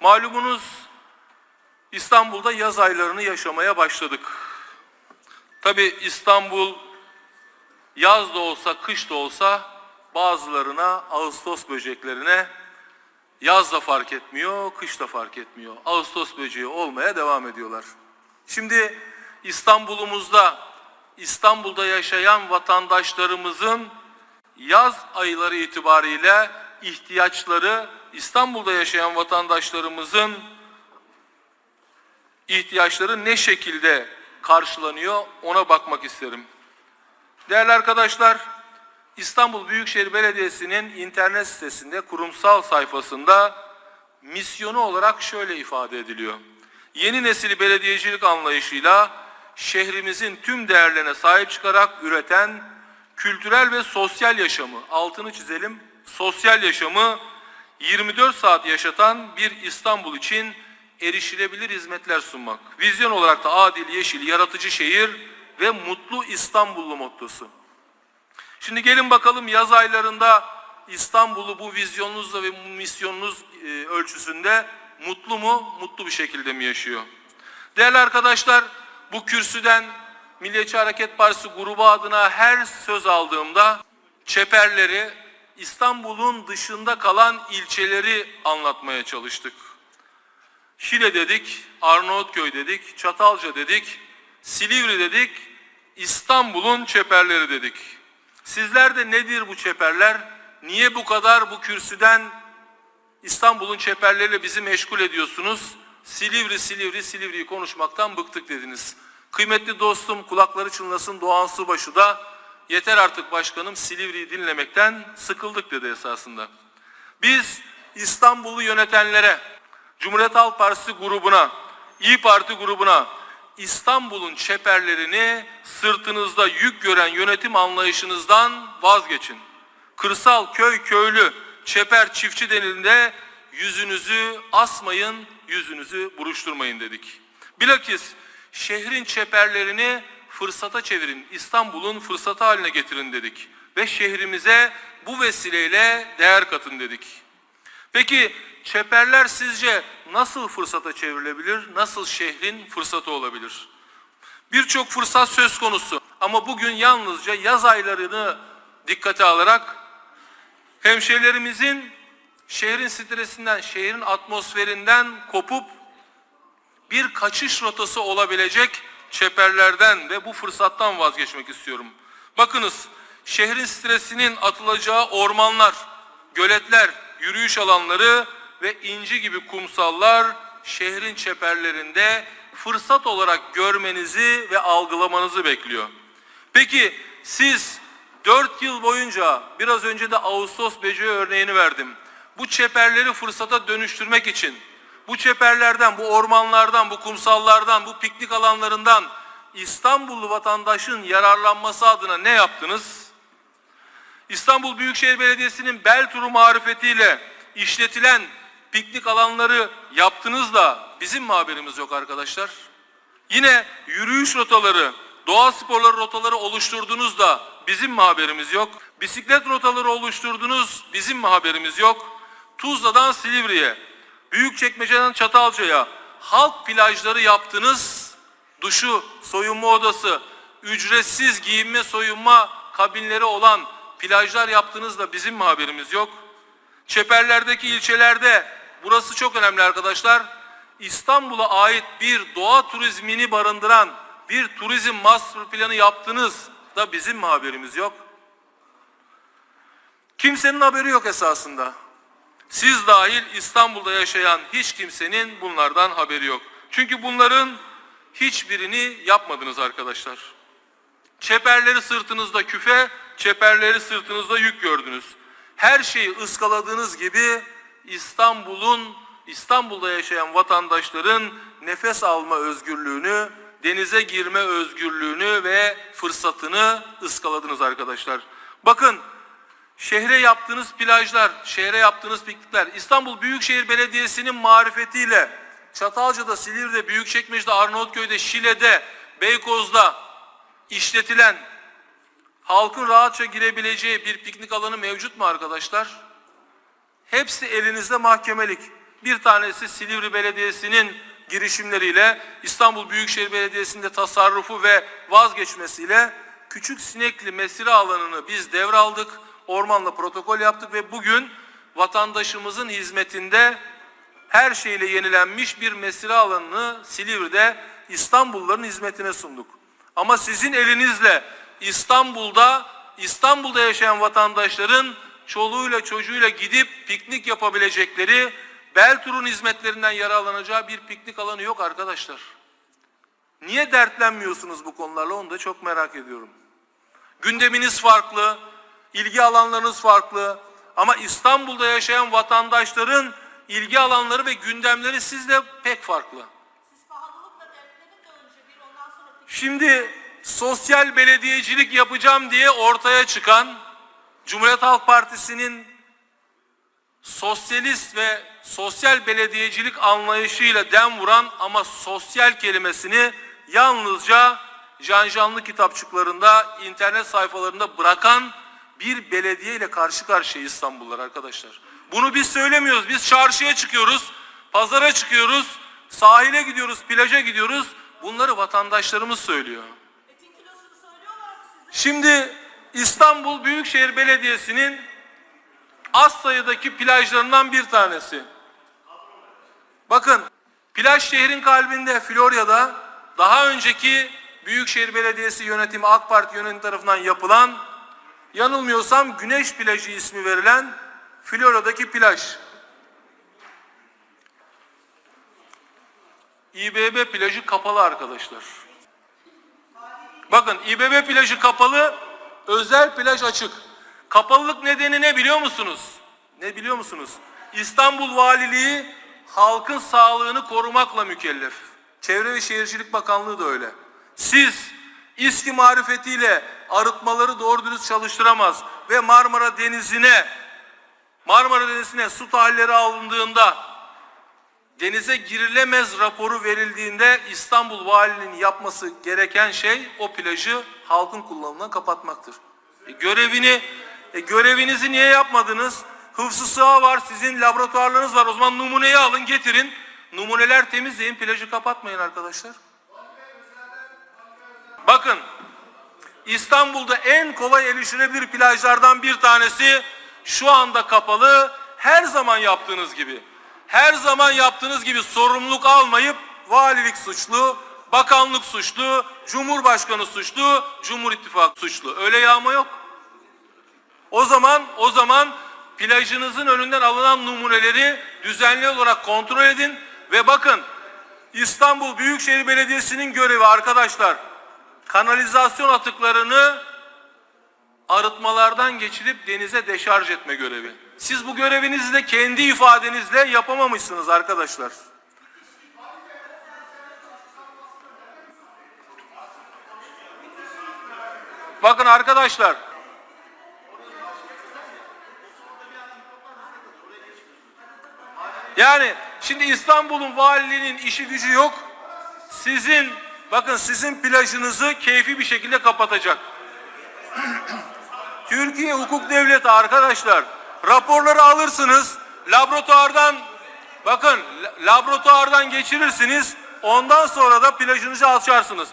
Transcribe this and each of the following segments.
Malumunuz İstanbul'da yaz aylarını yaşamaya başladık. Tabi İstanbul yaz da olsa kış da olsa bazılarına Ağustos böceklerine yaz da fark etmiyor, kış da fark etmiyor. Ağustos böceği olmaya devam ediyorlar. Şimdi İstanbul'umuzda İstanbul'da yaşayan vatandaşlarımızın yaz ayları itibariyle ihtiyaçları İstanbul'da yaşayan vatandaşlarımızın ihtiyaçları ne şekilde karşılanıyor ona bakmak isterim. Değerli arkadaşlar, İstanbul Büyükşehir Belediyesi'nin internet sitesinde kurumsal sayfasında misyonu olarak şöyle ifade ediliyor. Yeni nesil belediyecilik anlayışıyla şehrimizin tüm değerlerine sahip çıkarak üreten kültürel ve sosyal yaşamı, altını çizelim, sosyal yaşamı 24 saat yaşatan bir İstanbul için erişilebilir hizmetler sunmak. Vizyon olarak da adil, yeşil, yaratıcı şehir ve mutlu İstanbullu mottosu. Şimdi gelin bakalım yaz aylarında İstanbul'u bu vizyonunuzla ve misyonunuz e, ölçüsünde mutlu mu, mutlu bir şekilde mi yaşıyor? Değerli arkadaşlar, bu kürsüden Milliyetçi Hareket Partisi grubu adına her söz aldığımda çeperleri, İstanbul'un dışında kalan ilçeleri anlatmaya çalıştık. Şile dedik, Arnavutköy dedik, Çatalca dedik, Silivri dedik, İstanbul'un çeperleri dedik. Sizler de nedir bu çeperler? Niye bu kadar bu kürsüden İstanbul'un çeperleriyle bizi meşgul ediyorsunuz? Silivri, Silivri, Silivri'yi konuşmaktan bıktık dediniz. Kıymetli dostum kulakları çınlasın Doğan Subaşı da yeter artık başkanım Silivri'yi dinlemekten sıkıldık dedi esasında. Biz İstanbul'u yönetenlere, Cumhuriyet Halk Partisi grubuna, İyi Parti grubuna İstanbul'un çeperlerini sırtınızda yük gören yönetim anlayışınızdan vazgeçin. Kırsal, köy, köylü, çeper, çiftçi denildiğinde yüzünüzü asmayın, yüzünüzü buruşturmayın dedik. Bilakis şehrin çeperlerini fırsata çevirin, İstanbul'un fırsatı haline getirin dedik. Ve şehrimize bu vesileyle değer katın dedik. Peki çeperler sizce nasıl fırsata çevrilebilir? Nasıl şehrin fırsatı olabilir? Birçok fırsat söz konusu ama bugün yalnızca yaz aylarını dikkate alarak hemşehrilerimizin şehrin stresinden, şehrin atmosferinden kopup bir kaçış rotası olabilecek çeperlerden ve bu fırsattan vazgeçmek istiyorum. Bakınız şehrin stresinin atılacağı ormanlar, göletler, yürüyüş alanları ve inci gibi kumsallar şehrin çeperlerinde fırsat olarak görmenizi ve algılamanızı bekliyor. Peki siz 4 yıl boyunca biraz önce de Ağustos böceği örneğini verdim. Bu çeperleri fırsata dönüştürmek için bu çeperlerden, bu ormanlardan, bu kumsallardan, bu piknik alanlarından İstanbullu vatandaşın yararlanması adına ne yaptınız? İstanbul Büyükşehir Belediyesi'nin bel turu marifetiyle işletilen piknik alanları yaptınız da bizim mi haberimiz yok arkadaşlar? Yine yürüyüş rotaları, doğa sporları rotaları oluşturdunuz da bizim mi haberimiz yok? Bisiklet rotaları oluşturdunuz, bizim mi haberimiz yok? Tuzla'dan Silivri'ye, Büyükçekmece'den Çatalca'ya halk plajları yaptınız. Duşu, soyunma odası, ücretsiz giyinme soyunma kabinleri olan plajlar yaptınız da bizim mi haberimiz yok? Çeperlerdeki ilçelerde burası çok önemli arkadaşlar. İstanbul'a ait bir doğa turizmini barındıran bir turizm master planı yaptınız da bizim mi haberimiz yok? Kimsenin haberi yok esasında. Siz dahil İstanbul'da yaşayan hiç kimsenin bunlardan haberi yok. Çünkü bunların hiçbirini yapmadınız arkadaşlar. Çeperleri sırtınızda küfe, çeperleri sırtınızda yük gördünüz. Her şeyi ıskaladığınız gibi İstanbul'un, İstanbul'da yaşayan vatandaşların nefes alma özgürlüğünü, denize girme özgürlüğünü ve fırsatını ıskaladınız arkadaşlar. Bakın şehre yaptığınız plajlar, şehre yaptığınız piknikler, İstanbul Büyükşehir Belediyesi'nin marifetiyle Çatalca'da, Silivri'de, Büyükçekmece'de, Arnavutköy'de, Şile'de, Beykoz'da işletilen halkın rahatça girebileceği bir piknik alanı mevcut mu arkadaşlar? Hepsi elinizde mahkemelik. Bir tanesi Silivri Belediyesi'nin girişimleriyle İstanbul Büyükşehir Belediyesi'nde tasarrufu ve vazgeçmesiyle Küçük Sinekli mesire alanını biz devraldık. Ormanla protokol yaptık ve bugün vatandaşımızın hizmetinde her şeyle yenilenmiş bir mesire alanını Silivri'de İstanbulluların hizmetine sunduk. Ama sizin elinizle İstanbul'da İstanbul'da yaşayan vatandaşların çoluğuyla çocuğuyla gidip piknik yapabilecekleri Beltur'un hizmetlerinden yararlanacağı bir piknik alanı yok arkadaşlar. Niye dertlenmiyorsunuz bu konularla onu da çok merak ediyorum. Gündeminiz farklı, ilgi alanlarınız farklı ama İstanbul'da yaşayan vatandaşların ilgi alanları ve gündemleri sizde pek farklı. Şimdi sosyal belediyecilik yapacağım diye ortaya çıkan Cumhuriyet Halk Partisi'nin sosyalist ve sosyal belediyecilik anlayışıyla dem vuran ama sosyal kelimesini yalnızca janjanlı kitapçıklarında, internet sayfalarında bırakan bir belediye ile karşı karşıya İstanbullular arkadaşlar. Bunu biz söylemiyoruz. Biz çarşıya çıkıyoruz, pazara çıkıyoruz, sahile gidiyoruz, plaja gidiyoruz. Bunları vatandaşlarımız söylüyor. Şimdi İstanbul Büyükşehir Belediyesi'nin az sayıdaki plajlarından bir tanesi. Bakın plaj şehrin kalbinde Florya'da daha önceki Büyükşehir Belediyesi yönetimi AK Parti yönetimi tarafından yapılan yanılmıyorsam Güneş Plajı ismi verilen Florya'daki plaj. İBB plajı kapalı arkadaşlar. Bakın İBB plajı kapalı, özel plaj açık. Kapalılık nedeni ne biliyor musunuz? Ne biliyor musunuz? İstanbul Valiliği halkın sağlığını korumakla mükellef. Çevre ve Şehircilik Bakanlığı da öyle. Siz İSKİ marifetiyle arıtmaları doğru dürüst çalıştıramaz ve Marmara Denizi'ne Marmara Denizi'ne su tahlilleri alındığında denize girilemez raporu verildiğinde İstanbul Valiliğinin yapması gereken şey o plajı halkın kullanımına kapatmaktır. E, görevini e, görevinizi niye yapmadınız? Hıfzı sığa var, sizin laboratuvarlarınız var. O zaman numuneyi alın, getirin. Numuneler temizleyin, plajı kapatmayın arkadaşlar. Bakın, İstanbul'da en kolay erişilebilir plajlardan bir tanesi şu anda kapalı. Her zaman yaptığınız gibi. Her zaman yaptığınız gibi sorumluluk almayıp valilik suçlu, bakanlık suçlu, cumhurbaşkanı suçlu, cumhur ittifakı suçlu. Öyle yağma yok. O zaman o zaman plajınızın önünden alınan numuneleri düzenli olarak kontrol edin ve bakın İstanbul Büyükşehir Belediyesi'nin görevi arkadaşlar kanalizasyon atıklarını arıtmalardan geçirip denize deşarj etme görevi. Siz bu görevinizi de kendi ifadenizle yapamamışsınız arkadaşlar. Bakın arkadaşlar. Yani şimdi İstanbul'un valiliğinin işi gücü yok. Sizin bakın sizin plajınızı keyfi bir şekilde kapatacak. Türkiye hukuk devleti arkadaşlar. Raporları alırsınız. Laboratuvardan bakın la- laboratuvardan geçirirsiniz. Ondan sonra da plajınızı açarsınız.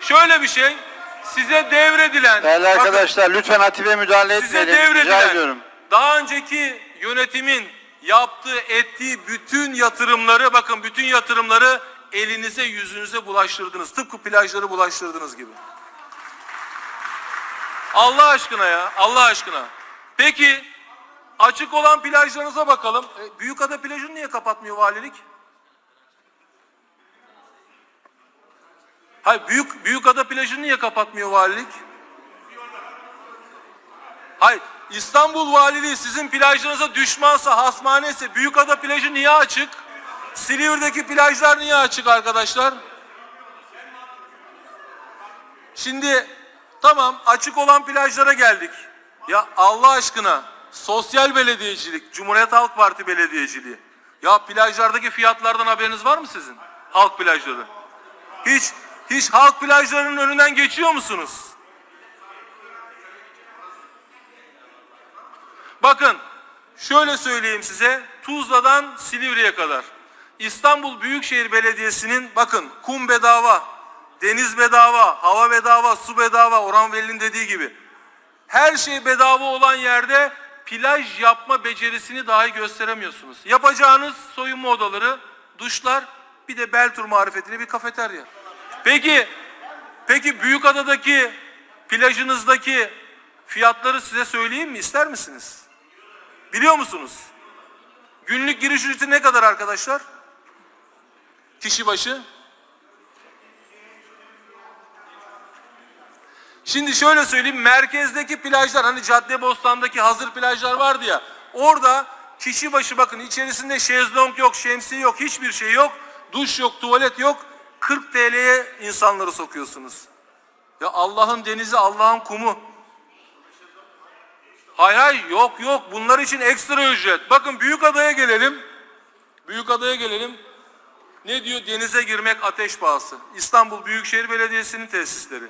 Şöyle bir şey size devredilen Değerli bakın, arkadaşlar lütfen Hatice müdahale size etmeyelim. Rica devredilen daha önceki yönetimin yaptığı ettiği bütün yatırımları bakın bütün yatırımları elinize yüzünüze bulaştırdınız. Tıpkı plajları bulaştırdığınız gibi. Allah aşkına ya Allah aşkına. Peki açık olan plajlarınıza bakalım. E, Büyükada plajını niye kapatmıyor valilik? Hayır büyük Büyükada plajını niye kapatmıyor valilik? Hayır, İstanbul Valiliği sizin plajlarınıza düşmansa, hasmane ise Büyükada plajı niye açık? Silivri'deki plajlar niye açık arkadaşlar? Şimdi tamam açık olan plajlara geldik. Ya Allah aşkına sosyal belediyecilik, Cumhuriyet Halk Parti belediyeciliği. Ya plajlardaki fiyatlardan haberiniz var mı sizin? Halk plajları. Hiç hiç halk plajlarının önünden geçiyor musunuz? Bakın şöyle söyleyeyim size Tuzla'dan Silivri'ye kadar İstanbul Büyükşehir Belediyesi'nin bakın kum bedava, deniz bedava, hava bedava, su bedava Orhan Veli'nin dediği gibi her şey bedava olan yerde plaj yapma becerisini dahi gösteremiyorsunuz. Yapacağınız soyunma odaları, duşlar, bir de Beltur marifetine bir kafeterya. Peki, peki Büyükada'daki plajınızdaki fiyatları size söyleyeyim mi? İster misiniz? Biliyor musunuz? Günlük giriş ücreti ne kadar arkadaşlar? Kişi başı? Şimdi şöyle söyleyeyim merkezdeki plajlar hani Caddebostan'daki hazır plajlar vardı ya orada kişi başı bakın içerisinde şezlong yok, şemsiye yok, hiçbir şey yok, duş yok, tuvalet yok. 40 TL'ye insanları sokuyorsunuz. Ya Allah'ın denizi, Allah'ın kumu. Hay hay yok yok bunlar için ekstra ücret. Bakın Büyükada'ya gelelim. Büyükada'ya gelelim. Ne diyor? Denize girmek ateş pahası. İstanbul Büyükşehir Belediyesi'nin tesisleri.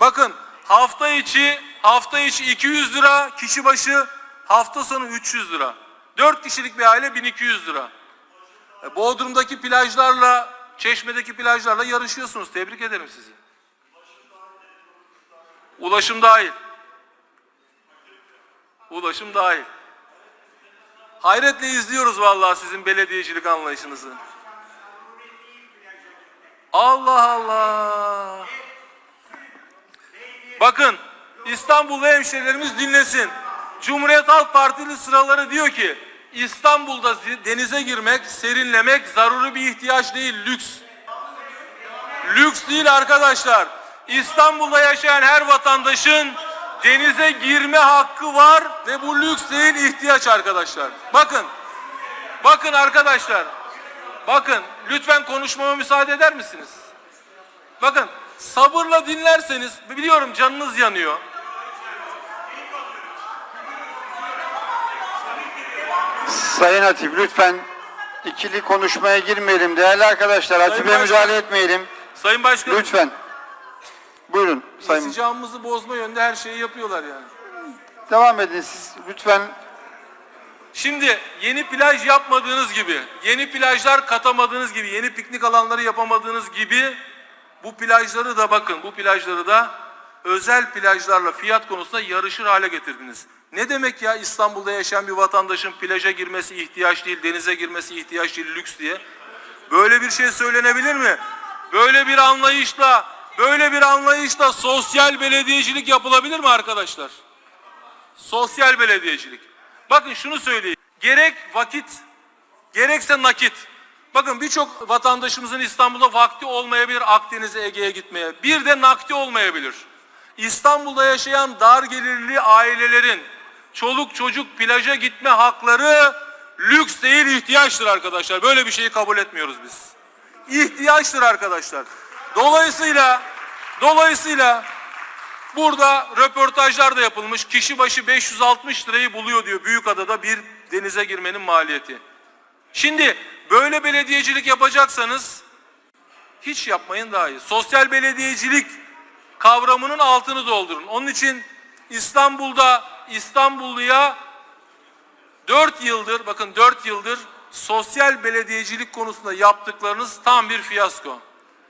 Bakın hafta içi hafta içi 200 lira kişi başı hafta sonu 300 lira. 4 kişilik bir aile 1200 lira. E, Bodrum'daki plajlarla Çeşme'deki plajlarla yarışıyorsunuz. Tebrik ederim sizi. Ulaşım dahil. Ulaşım dahil. Hayretle izliyoruz vallahi sizin belediyecilik anlayışınızı. Allah Allah. Bakın İstanbullu hemşehrilerimiz dinlesin. Cumhuriyet Halk Partili sıraları diyor ki İstanbul'da denize girmek, serinlemek zaruri bir ihtiyaç değil, lüks. Lüks değil arkadaşlar. İstanbul'da yaşayan her vatandaşın denize girme hakkı var ve bu lüks değil ihtiyaç arkadaşlar. Bakın. Bakın arkadaşlar. Bakın lütfen konuşmama müsaade eder misiniz? Bakın sabırla dinlerseniz biliyorum canınız yanıyor. Sayın Hatip lütfen ikili konuşmaya girmeyelim. Değerli arkadaşlar Hatip'e müdahale etmeyelim. Sayın Başkanım Lütfen. Buyurun Sayın. sıcağımızı bozma yönde her şeyi yapıyorlar yani. Devam edin siz. Lütfen Şimdi yeni plaj yapmadığınız gibi, yeni plajlar katamadığınız gibi, yeni piknik alanları yapamadığınız gibi bu plajları da bakın, bu plajları da özel plajlarla fiyat konusunda yarışır hale getirdiniz. Ne demek ya İstanbul'da yaşayan bir vatandaşın plaja girmesi ihtiyaç değil, denize girmesi ihtiyaç değil, lüks diye? Böyle bir şey söylenebilir mi? Böyle bir anlayışla, böyle bir anlayışla sosyal belediyecilik yapılabilir mi arkadaşlar? Sosyal belediyecilik. Bakın şunu söyleyeyim. Gerek vakit, gerekse nakit. Bakın birçok vatandaşımızın İstanbul'da vakti olmayabilir Akdeniz'e, Ege'ye gitmeye. Bir de nakti olmayabilir. İstanbul'da yaşayan dar gelirli ailelerin çoluk çocuk plaja gitme hakları lüks değil ihtiyaçtır arkadaşlar. Böyle bir şeyi kabul etmiyoruz biz. İhtiyaçtır arkadaşlar. Dolayısıyla dolayısıyla Burada röportajlar da yapılmış. Kişi başı 560 lirayı buluyor diyor Büyükada'da bir denize girmenin maliyeti. Şimdi böyle belediyecilik yapacaksanız hiç yapmayın daha iyi. Sosyal belediyecilik kavramının altını doldurun. Onun için İstanbul'da İstanbulluya 4 yıldır bakın 4 yıldır sosyal belediyecilik konusunda yaptıklarınız tam bir fiyasko.